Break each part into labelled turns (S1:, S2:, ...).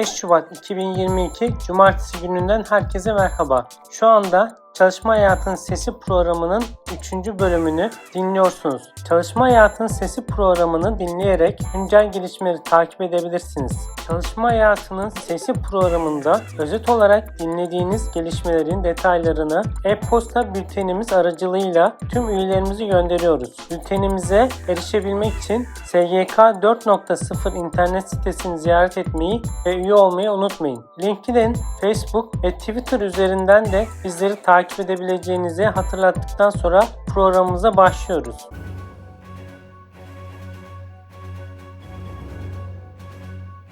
S1: 5 Şubat 2022 Cumartesi gününden herkese merhaba. Şu anda Çalışma Hayatın Sesi programının 3. bölümünü dinliyorsunuz. Çalışma Hayatın Sesi programını dinleyerek güncel gelişmeleri takip edebilirsiniz. Çalışma Hayatının Sesi programında özet olarak dinlediğiniz gelişmelerin detaylarını e-posta bültenimiz aracılığıyla tüm üyelerimize gönderiyoruz. Bültenimize erişebilmek için SGK 4.0 internet sitesini ziyaret etmeyi ve üye olmayı unutmayın. LinkedIn, Facebook ve Twitter üzerinden de bizleri takip edebileceğinizi hatırlattıktan sonra programımıza başlıyoruz.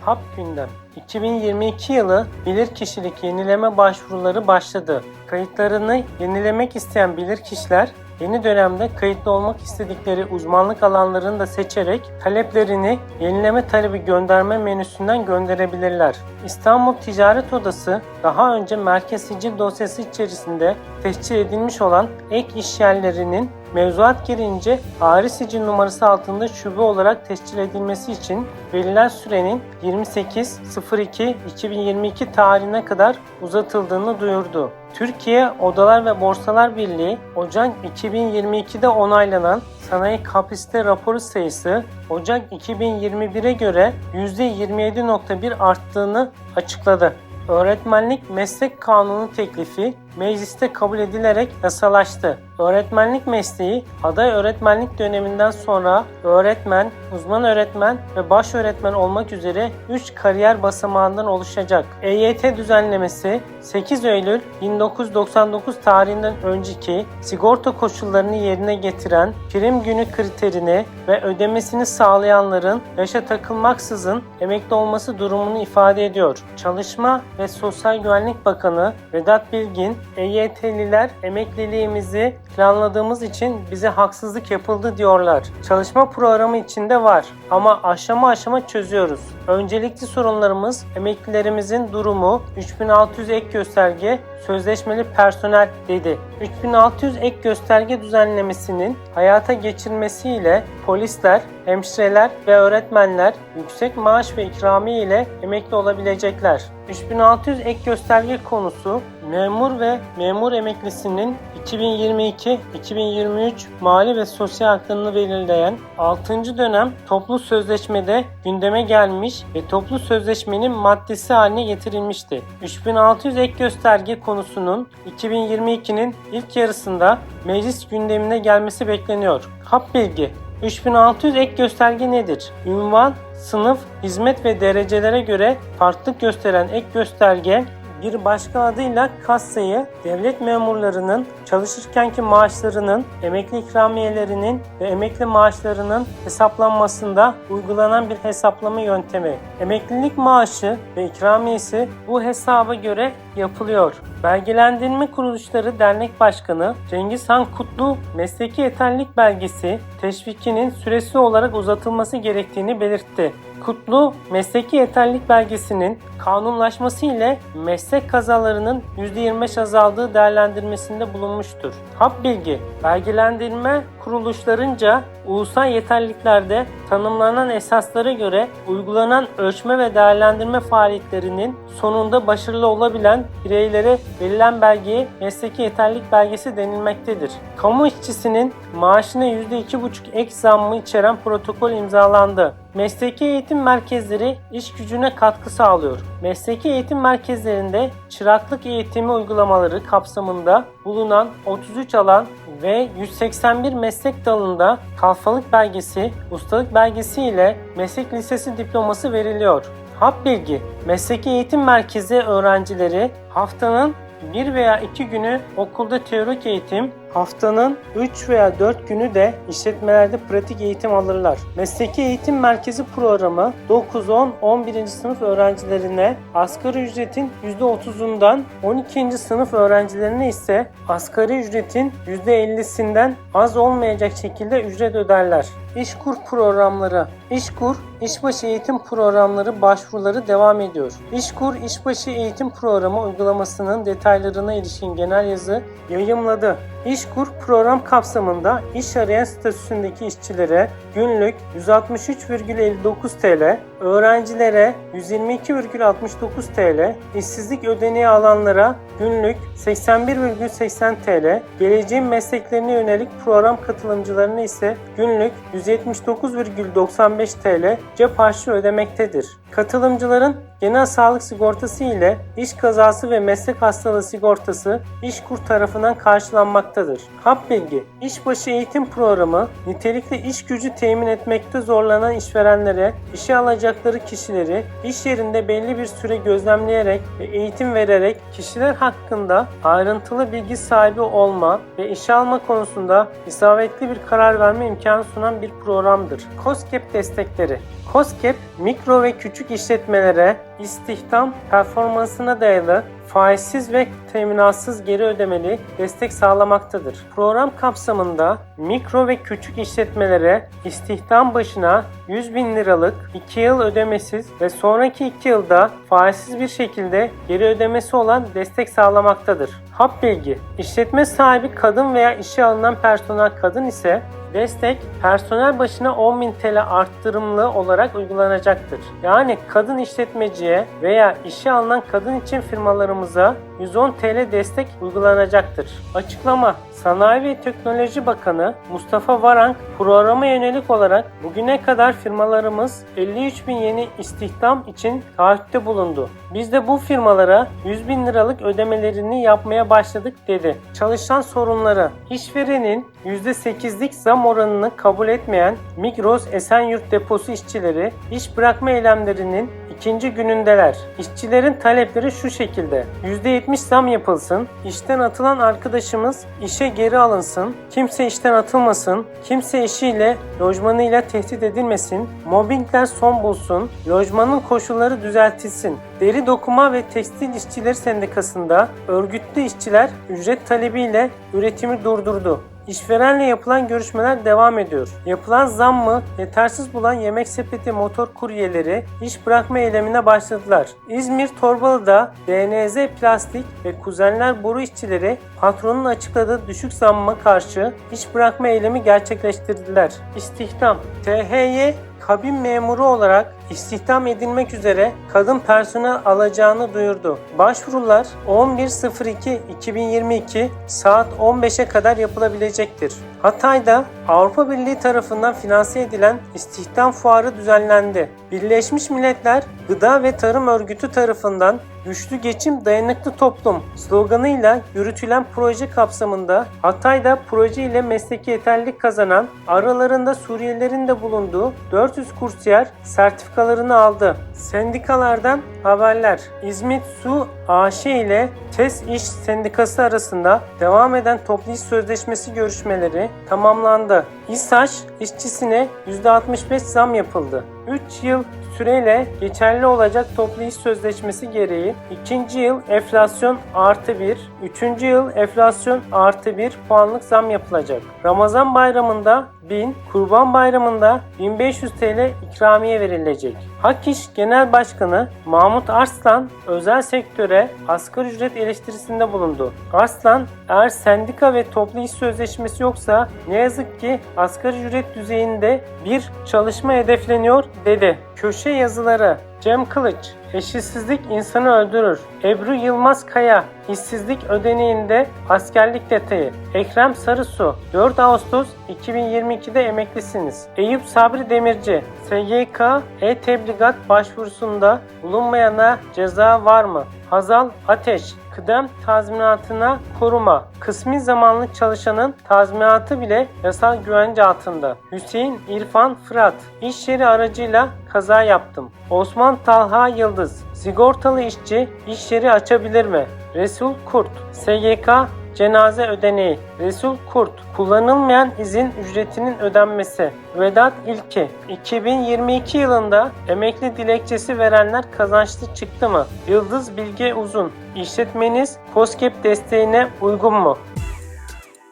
S1: Hap gündem. 2022 yılı bilirkişilik yenileme başvuruları başladı. Kayıtlarını yenilemek isteyen bilirkişiler yeni dönemde kayıtlı olmak istedikleri uzmanlık alanlarını da seçerek taleplerini yenileme talebi gönderme menüsünden gönderebilirler. İstanbul Ticaret Odası daha önce merkez sicil dosyası içerisinde tescil edilmiş olan ek iş yerlerinin mevzuat girince ayrı sicil numarası altında şube olarak tescil edilmesi için verilen sürenin 28.02.2022 tarihine kadar uzatıldığını duyurdu. Türkiye Odalar ve Borsalar Birliği Ocak 2022'de onaylanan sanayi kapasite raporu sayısı Ocak 2021'e göre %27.1 arttığını açıkladı. Öğretmenlik Meslek Kanunu teklifi mecliste kabul edilerek yasalaştı. Öğretmenlik mesleği aday öğretmenlik döneminden sonra öğretmen, uzman öğretmen ve baş öğretmen olmak üzere 3 kariyer basamağından oluşacak. EYT düzenlemesi 8 Eylül 1999 tarihinden önceki sigorta koşullarını yerine getiren prim günü kriterini ve ödemesini sağlayanların yaşa takılmaksızın emekli olması durumunu ifade ediyor. Çalışma ve Sosyal Güvenlik Bakanı Vedat Bilgin, EYT'liler emekliliğimizi planladığımız için bize haksızlık yapıldı diyorlar. Çalışma programı içinde var ama aşama aşama çözüyoruz. Öncelikli sorunlarımız emeklilerimizin durumu 3600 ek gösterge sözleşmeli personel dedi. 3600 ek gösterge düzenlemesinin hayata geçirmesiyle polisler, hemşireler ve öğretmenler yüksek maaş ve ikramiye ile emekli olabilecekler. 3600 ek gösterge konusu memur ve memur emeklisinin 2022-2023 mali ve sosyal haklarını belirleyen 6. dönem toplu sözleşmede gündeme gelmiş ve toplu sözleşmenin maddesi haline getirilmişti. 3600 ek gösterge konusunun 2022'nin ilk yarısında meclis gündemine gelmesi bekleniyor. Hap bilgi 3600 ek gösterge nedir? Ünvan, sınıf, hizmet ve derecelere göre farklılık gösteren ek gösterge bir başka adıyla kassayı devlet memurlarının çalışırkenki maaşlarının, emekli ikramiyelerinin ve emekli maaşlarının hesaplanmasında uygulanan bir hesaplama yöntemi. Emeklilik maaşı ve ikramiyesi bu hesaba göre yapılıyor. Belgelendirme Kuruluşları Dernek Başkanı Cengiz Han Kutlu mesleki yeterlilik belgesi teşvikinin süresi olarak uzatılması gerektiğini belirtti. Kutlu, mesleki yeterlilik belgesinin kanunlaşması ile meslek kazalarının %25 azaldığı değerlendirmesinde bulunmuştur. Hap bilgi, belgelendirme kuruluşlarınca ulusal yeterliliklerde tanımlanan esaslara göre uygulanan ölçme ve değerlendirme faaliyetlerinin sonunda başarılı olabilen bireylere verilen belgeye mesleki yeterlilik belgesi denilmektedir. Kamu işçisinin maaşına %2,5 ek zammı içeren protokol imzalandı. Mesleki eğitim merkezleri iş gücüne katkı sağlıyor. Mesleki eğitim merkezlerinde çıraklık eğitimi uygulamaları kapsamında bulunan 33 alan ve 181 meslek dalında kalfalık belgesi, ustalık belgesi ile meslek lisesi diploması veriliyor. Hap bilgi, mesleki eğitim merkezi öğrencileri haftanın bir veya iki günü okulda teorik eğitim, haftanın 3 veya 4 günü de işletmelerde pratik eğitim alırlar. Mesleki Eğitim Merkezi programı 9-10-11. sınıf öğrencilerine asgari ücretin %30'undan 12. sınıf öğrencilerine ise asgari ücretin %50'sinden az olmayacak şekilde ücret öderler. İşkur programları İşkur, İşbaşı Eğitim Programları başvuruları devam ediyor. İşkur, İşbaşı Eğitim Programı uygulamasının detaylarına ilişkin genel yazı yayımladı. İşkur program kapsamında iş arayan statüsündeki işçilere günlük 163,59 TL, öğrencilere 122,69 TL, işsizlik ödeneği alanlara günlük 81,80 TL, geleceğin mesleklerine yönelik program katılımcılarına ise günlük 179,95 TL cep harçlığı ödemektedir. Katılımcıların genel sağlık sigortası ile iş kazası ve meslek hastalığı sigortası İşkur tarafından karşılanmaktadır. Hap bilgi, işbaşı eğitim programı nitelikli iş gücü temin etmekte zorlanan işverenlere işe alacakları kişileri iş yerinde belli bir süre gözlemleyerek ve eğitim vererek kişiler hakkında ayrıntılı bilgi sahibi olma ve işe alma konusunda isabetli bir karar verme imkanı sunan bir programdır. COSGAP destekleri COSGAP, mikro ve küçük işletmelere istihdam performansına dayalı faizsiz ve teminatsız geri ödemeli destek sağlamaktadır. Program kapsamında mikro ve küçük işletmelere istihdam başına 100 bin liralık 2 yıl ödemesiz ve sonraki 2 yılda faizsiz bir şekilde geri ödemesi olan destek sağlamaktadır. Hap bilgi, işletme sahibi kadın veya işe alınan personel kadın ise Destek personel başına 10.000 TL arttırımlı olarak uygulanacaktır. Yani kadın işletmeciye veya işe alınan kadın için firmalarımıza 110 TL destek uygulanacaktır. Açıklama Sanayi ve Teknoloji Bakanı Mustafa Varank programa yönelik olarak bugüne kadar firmalarımız 53 bin yeni istihdam için taahhütte bulundu. Biz de bu firmalara 100 bin liralık ödemelerini yapmaya başladık dedi. Çalışan sorunları işverenin %8'lik zam oranını kabul etmeyen Migros Esenyurt deposu işçileri iş bırakma eylemlerinin ikinci günündeler. İşçilerin talepleri şu şekilde. %70 zam yapılsın, işten atılan arkadaşımız işe geri alınsın, kimse işten atılmasın, kimse eşiyle, lojmanıyla tehdit edilmesin, mobbingler son bulsun, lojmanın koşulları düzeltilsin. Deri Dokuma ve Tekstil İşçileri Sendikası'nda örgütlü işçiler ücret talebiyle üretimi durdurdu. İşverenle yapılan görüşmeler devam ediyor. Yapılan zam mı yetersiz bulan yemek sepeti motor kuryeleri iş bırakma eylemine başladılar. İzmir Torbalı'da DNZ Plastik ve Kuzenler Boru işçileri patronun açıkladığı düşük zamma karşı iş bırakma eylemi gerçekleştirdiler. İstihdam THY kabin memuru olarak istihdam edilmek üzere kadın personel alacağını duyurdu. Başvurular 11.02.2022 saat 15'e kadar yapılabilecektir. Hatay'da Avrupa Birliği tarafından finanse edilen istihdam fuarı düzenlendi. Birleşmiş Milletler Gıda ve Tarım Örgütü tarafından Güçlü Geçim Dayanıklı Toplum sloganıyla yürütülen proje kapsamında Hatay'da proje ile mesleki yeterlilik kazanan aralarında Suriyelilerin de bulunduğu 400 kursiyer sertifikalarını aldı. Sendikalardan haberler. İzmit Su AŞ ile TES İş Sendikası arasında devam eden toplu iş sözleşmesi görüşmeleri tamamlandı. İSAŞ işçisine %65 zam yapıldı. 3 yıl süreyle geçerli olacak toplu iş sözleşmesi gereği ikinci yıl enflasyon artı 1, üçüncü yıl enflasyon artı 1 puanlık zam yapılacak. Ramazan bayramında 1000, Kurban Bayramı'nda 1500 TL ikramiye verilecek. Hak Genel Başkanı Mahmut Arslan özel sektöre asgari ücret eleştirisinde bulundu. Arslan, eğer sendika ve toplu iş sözleşmesi yoksa ne yazık ki asgari ücret düzeyinde bir çalışma hedefleniyor dedi. Köşe yazıları Cem Kılıç Eşitsizlik insanı öldürür. Ebru Yılmaz Kaya işsizlik ödeneğinde askerlik detayı. Ekrem Sarısu 4 Ağustos 2022'de emeklisiniz. Eyüp Sabri Demirci SGK e-tebligat başvurusunda bulunmayana ceza var mı? Hazal Ateş kıdem tazminatına koruma. Kısmi zamanlı çalışanın tazminatı bile yasal güvence altında. Hüseyin İrfan Fırat iş yeri aracıyla kaza yaptım. Osman Talha Yıldız sigortalı işçi iş yeri açabilir mi? Resul Kurt SGK cenaze ödeneği. Resul Kurt kullanılmayan izin ücretinin ödenmesi. Vedat İlki 2022 yılında emekli dilekçesi verenler kazançlı çıktı mı? Yıldız Bilge Uzun işletmeniz COSGAP desteğine uygun mu?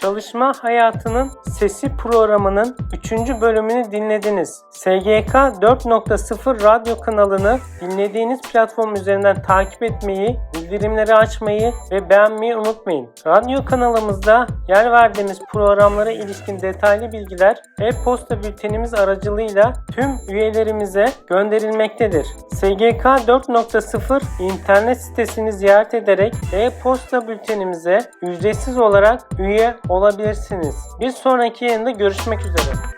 S1: Çalışma Hayatının Sesi programının 3. bölümünü dinlediniz. SGK 4.0 radyo kanalını dinlediğiniz platform üzerinden takip etmeyi, bildirimleri açmayı ve beğenmeyi unutmayın. Radyo kanalımızda yer verdiğimiz programlara ilişkin detaylı bilgiler e-posta bültenimiz aracılığıyla tüm üyelerimize gönderilmektedir. SGK 4.0 internet sitesini ziyaret ederek e-posta bültenimize ücretsiz olarak üye olabilirsiniz. Bir sonraki yayında görüşmek üzere.